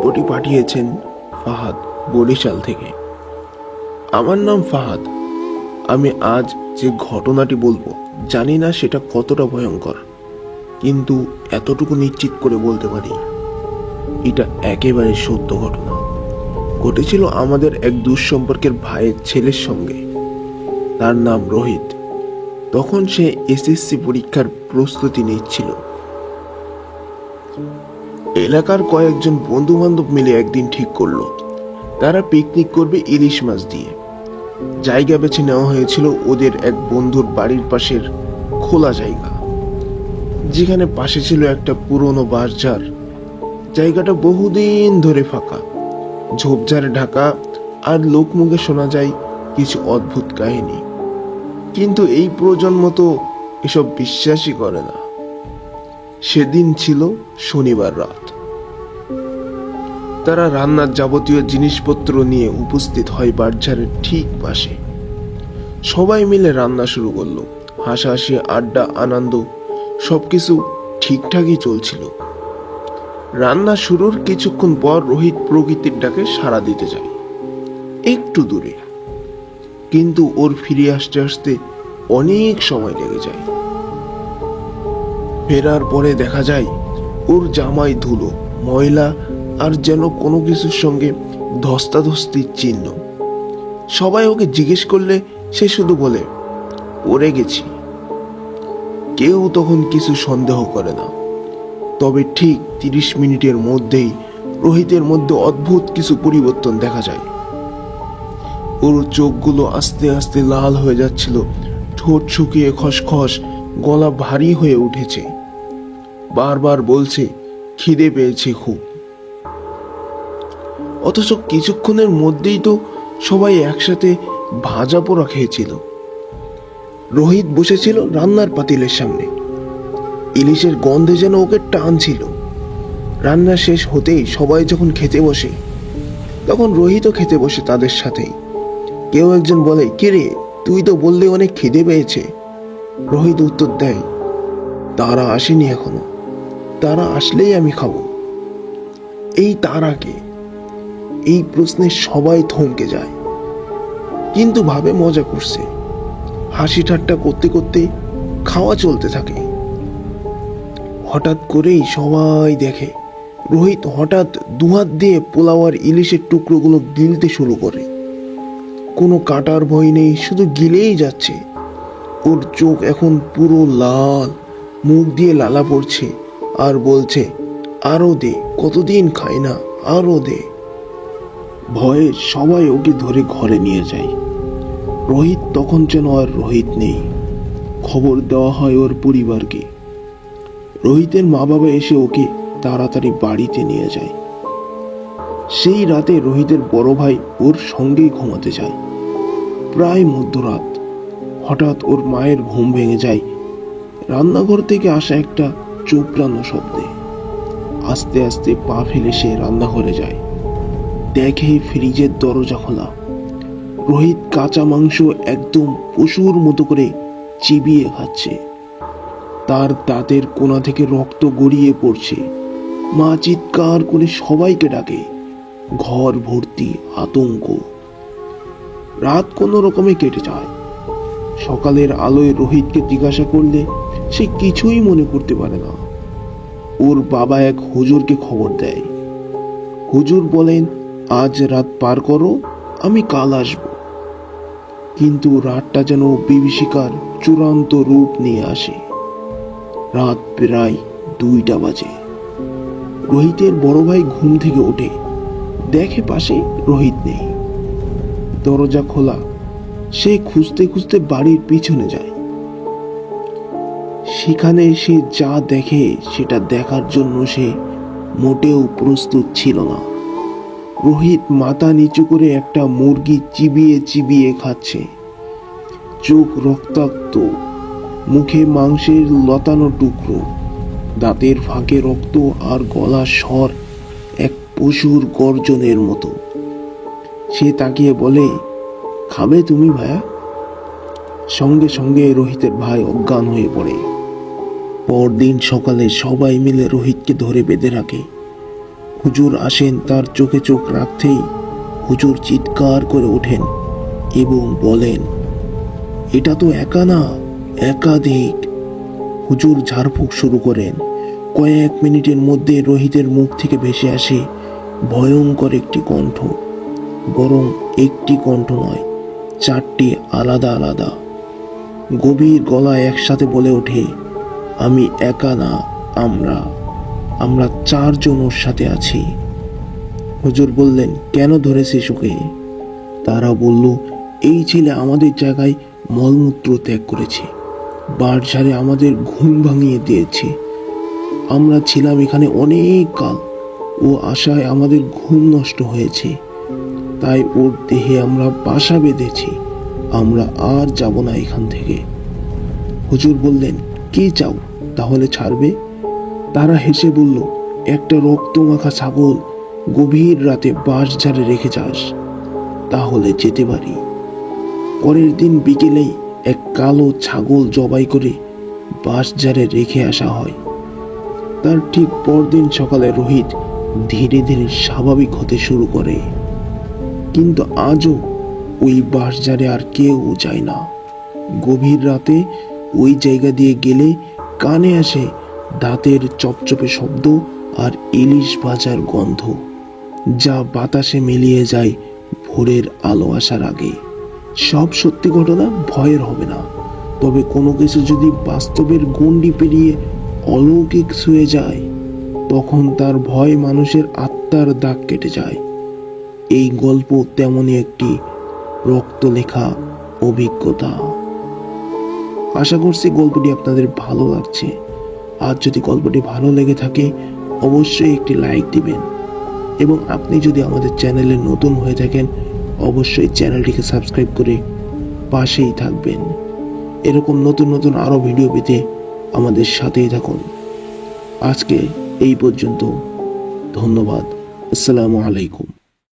গল্পটি পাঠিয়েছেন ফাহাদ বরিশাল থেকে। আমার নাম ফাহাদ। আমি আজ যে ঘটনাটি বলব, জানি না সেটা কতটা ভয়ঙ্কর, কিন্তু এতটুকু নিশ্চিত করে বলতে পারি, এটা একেবারে সত্য ঘটনা। ঘটেছিল আমাদের এক দুঃসম্পর্কের ভাইয়ের ছেলের সঙ্গে। তার নাম রোহিত। তখন সে এসএসসি পরীক্ষার প্রস্তুতি নিচ্ছিল। এলাকার কয়েকজন বন্ধু বান্ধব মিলে একদিন ঠিক করল। তারা পিকনিক করবে ইলিশ মাছ দিয়ে। জায়গা বেছে নেওয়া হয়েছিল ওদের এক বন্ধুর বাড়ির পাশের খোলা জায়গা। যেখানে পাশে ছিল একটা পুরনো বাসঝাড় জায়গাটা বহুদিন ধরে ফাঁকা। ঝোপঝাড়ে ঢাকা আর লোকমুখে শোনা যায় কিছু অদ্ভুত কাহিনী। কিন্তু এই প্রজন্ম তো এসব বিশ্বাসই করে না। সেদিন ছিল শনিবার রাত। তারা রান্নার যাবতীয় জিনিসপত্র নিয়ে উপস্থিত হয় বাড়ঝাড়ের ঠিক পাশে। সবাই মিলে রান্না শুরু করল। হাসাহাসি, আড্ডা, আনন্দ, সবকিছু ঠিকঠাকই চলছিল। রান্না শুরুর কিছুক্ষণ পর রোহিত প্রকৃতির ডাকে সাড়া দিতে যায়। একটু দূরে। কিন্তু ওর ফিরে আসতে আসতে অনেক সময় লেগে যায়। ফেরার পরে দেখা যায়, ওর জামাই ধুলো, ময়লা আর যেন কোনো কিছুর সঙ্গে ধস্তাধস্তির চিহ্ন। সবাই ওকে জিজ্ঞেস করলে সে শুধু বলে পড়ে গেছি। কেউ তখন কিছু সন্দেহ করে না। তবে ঠিক তিরিশ মিনিটের মধ্যেই রোহিতের মধ্যে অদ্ভুত কিছু পরিবর্তন দেখা যায়। ওর চোখগুলো আস্তে আস্তে লাল হয়ে যাচ্ছিল, ঠোঁট শুকিয়ে খসখস, গলা ভারী হয়ে উঠেছে। বারবার বলছে, খিদে পেয়েছে খুব। অথচ কিছুক্ষণের মধ্যেই তো সবাই একসাথে ভাজা পোড়া খেয়েছিল। রোহিত বসেছিল রান্নার পাতিলের সামনে। ইলিশের গন্ধে যেন ওকে টানছিল। রান্না শেষ হতেই সবাই যখন খেতে বসে, তখন রোহিতও খেতে বসে তাদের সাথেই। কেউ একজন বলে, কিরে, তুই তো বললে অনেক খিদে পেয়েছে। রোহিত উত্তর দেয়, তারা আসেনি এখনও। তারা আসলেই আমি খাব। এই তারাকে, এই প্রশ্নে সবাই থমকে যায়। কিন্তু ভাবে মজা করছে। হাসি ঠাট্টা করতে করতে খাওয়া চলতে থাকে। হঠাৎ করেই সবাই দেখে, রোহিত হঠাৎ দুহাত দিয়ে পোলাওয়ার ইলিশের টুকরোগুলো গিলতে শুরু করে। কোনো কাটার ভয় নেই, শুধু গিলেই যাচ্ছে। ওর চোখ এখন পুরো লাল, মুখ দিয়ে লালা পড়ছে। আর বলছে, আরও দে, কতদিন খাই না, আরও দে। ভয়ে সবাই ওকে ধরে ঘরে নিয়ে যায়। রোহিত তখন যেন আর রোহিত নেই। খবর দেওয়া হয় ওর পরিবারকে। রোহিতের মা বাবা এসে ওকে তাড়াতাড়ি বাড়িতে নিয়ে যায়। সেই রাতে রোহিতের বড় ভাই ওর সঙ্গেই ঘুমাতে যায়। প্রায় মধ্যরাত। হঠাৎ ওর মায়ের ঘুম ভেঙে যায়। রান্নাঘর থেকে আসা একটা চোপড়ানো শব্দে। আস্তে আস্তে পা ফেলে সে রান্নাঘরে যায়। দেখে ফ্রিজের দরজা খোলা। রোহিত কাঁচা মাংস একদম পশুর মতো করে চিবিয়ে খাচ্ছে। তার দাঁতের কোনা থেকে রক্ত গড়িয়ে পড়ছে। মা চিৎকার করে সবাইকে ডাকে। ঘর ভর্তি আতঙ্ক। রাত কোনো রকমে কেটে যায়। সকালের আলোয় রোহিতকে জিজ্ঞাসা করলে সে কিছুই মনে করতে পারে না। ওর বাবা এক হুজুরকে খবর দেয়। হুজুর বলেন, আজ রাত পার করো, আমি কাল আসব। কিন্তু রাতটা যেন বিভীষিকার চূড়ান্ত রূপ নিয়ে আসে। রাত প্রায় দুইটা বাজে। রোহিতের বড় ভাই ঘুম থেকে ওঠে। দেখে পাশে রোহিত নেই। দরজা খোলা। সে খুঁজতে খুঁজতে বাড়ির পিছনে যায়। সেখানে সে যা দেখে সেটা দেখার জন্য সে মোটেও প্রস্তুত ছিল না। রোহিত মাথা নিচু করে একটা মুরগি চিবিয়ে চিবিয়ে খাচ্ছে। চোখ রক্তাক্ত, মুখে মাংসের লতানো টুকরো, দাঁতের ফাঁকে রক্ত আর গলার স্বর এক পশুর গর্জনের মতো। সে তাকিয়ে বলে, খাবে তুমি ভায়া? সঙ্গে সঙ্গে রোহিতের ভাই অজ্ঞান হয়ে পড়ে। পরদিন সকালে সবাই মিলে রোহিতকে ধরে বেঁধে রাখে। হুজুর আসেন তার চোখে চোখ রাখতেই হুজুর চিৎকার করে ওঠেন এবং বলেন, এটা তো একা না, একাধিক। হুজুর ঝাড়ফুঁক শুরু করেন। কয়েক মিনিটের মধ্যে রোহিতের মুখ থেকে ভেসে আসে ভয়ঙ্কর একটি কণ্ঠ, বরং একটি কণ্ঠ নয়, চারটি আলাদা আলাদা। গভীর গলায় একসাথে বলে ওঠে আমি একা না, আমরা আমরা চারজন ওর সাথে আছি। হুজুর বললেন, কেন ধরেছিস ওকে তারা বলল, এই ছেলে আমাদের জায়গায় মলমূত্র ত্যাগ করেছে বাড়ঝাড়ে আমাদের ঘুম ভাঙিয়ে দিয়েছে। আমরা ছিলাম এখানে অনেক কাল, ও আশায় আমাদের ঘুম নষ্ট হয়েছে। তাই ওর দেহে আমরা বাসা বেঁধেছি, আমরা আর যাব না এখান থেকে। হুজুর বললেন, কি চাও? তাহলে ছাড়বে? তারা হেসে বলল, একটা রক্তমাখা ছাগল গভীর রাতে বাঁশ ঝাড়ে রেখে যাস, তাহলে যেতে পারি। পরের দিন বিকেলেই এক কালো ছাগল জবাই করে বাঁশ ঝাড়ে রেখে আসা হয়। তার ঠিক পরদিন সকালে রোহিত ধীরে ধীরে স্বাভাবিক হতে শুরু করে। কিন্তু আজও ওই বাঁশঝাড়ে আর কেউ যায় না। গভীর রাতে ওই জায়গা দিয়ে গেলে কানে আসে দাঁতের চপচপে শব্দ আর ইলিশ ভাজার গন্ধ, যা বাতাসে মিলিয়ে যায় ভোরের আলো আসার আগে। সব সত্যি ঘটনা ভয়ের হবে না, তবে কোনো কিছু যদি বাস্তবের গণ্ডি পেরিয়ে অলৌকিক শুয়ে যায়, তখন তার ভয় মানুষের আত্মার দাগ কেটে যায়। এই গল্প তেমনই একটি রক্ত লেখা অভিজ্ঞতা। আশা করছি গল্পটি আপনাদের ভালো লাগছে। আর যদি গল্পটি ভালো লেগে থাকে, অবশ্যই একটি লাইক দিবেন। এবং আপনি যদি আমাদের চ্যানেলে নতুন হয়ে থাকেন, অবশ্যই চ্যানেলটিকে সাবস্ক্রাইব করে পাশেই থাকবেন। এরকম নতুন নতুন আরও ভিডিও পেতে আমাদের সাথেই থাকুন। আজকে এই পর্যন্ত। ধন্যবাদ। আসসালামু আলাইকুম।